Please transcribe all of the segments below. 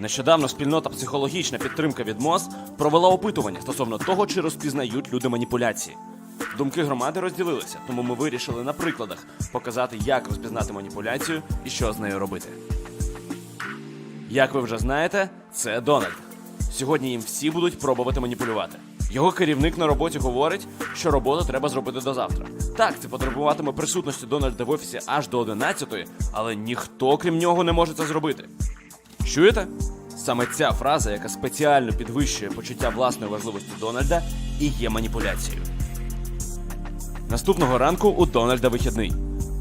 Нещодавно спільнота психологічна підтримка від МОЗ провела опитування стосовно того, чи розпізнають люди маніпуляції. Думки громади розділилися, тому ми вирішили на прикладах показати, як розпізнати маніпуляцію і що з нею робити. Як ви вже знаєте, це Дональд. Сьогодні їм всі будуть пробувати маніпулювати. Його керівник на роботі говорить, що роботу треба зробити до завтра. Так, це потребуватиме присутності Дональда в офісі аж до 11, але ніхто крім нього не може це зробити. Чуєте? Саме ця фраза, яка спеціально підвищує почуття власної важливості Дональда, і є маніпуляцією. Наступного ранку у Дональда вихідний,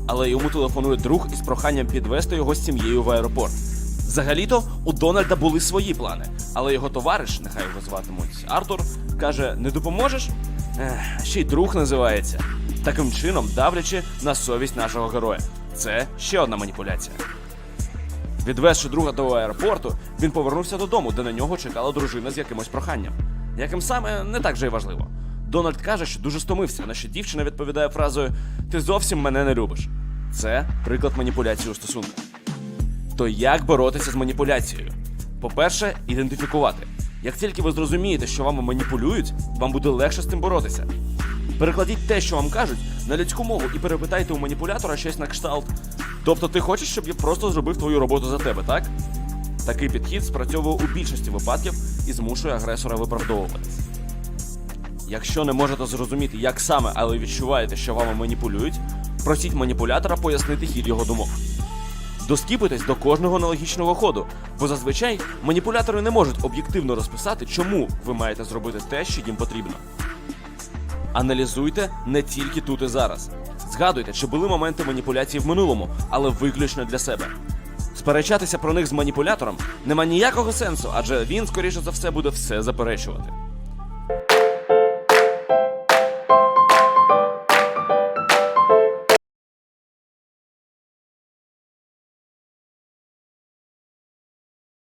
але йому телефонує друг із проханням підвести його з сім'єю в аеропорт. Взагалі-то у Дональда були свої плани, але його товариш, нехай його зватимуть Артур, каже: не допоможеш? Ех, ще й друг називається. Таким чином давлячи на совість нашого героя. Це ще одна маніпуляція. Відвезши друга до аеропорту, він повернувся додому, де на нього чекала дружина з якимось проханням. Яким саме не так же й важливо. Дональд каже, що дуже стомився, на що дівчина відповідає фразою Ти зовсім мене не любиш. Це приклад маніпуляції у стосунках. То як боротися з маніпуляцією? По-перше, ідентифікувати. Як тільки ви зрозумієте, що вами маніпулюють, вам буде легше з цим боротися. Перекладіть те, що вам кажуть, на людську мову і перепитайте у маніпулятора щось на кшталт. Тобто ти хочеш, щоб я просто зробив твою роботу за тебе, так? Такий підхід спрацьовує у більшості випадків і змушує агресора виправдовуватись. Якщо не можете зрозуміти, як саме, але відчуваєте, що вами маніпулюють, просіть маніпулятора пояснити хід його думок. Доскіпуйтесь до кожного аналогічного ходу, бо зазвичай маніпулятори не можуть об'єктивно розписати, чому ви маєте зробити те, що їм потрібно. Аналізуйте не тільки тут і зараз. Згадуйте, чи були моменти маніпуляції в минулому, але виключно для себе. Сперечатися про них з маніпулятором нема ніякого сенсу, адже він, скоріше за все, буде все заперечувати.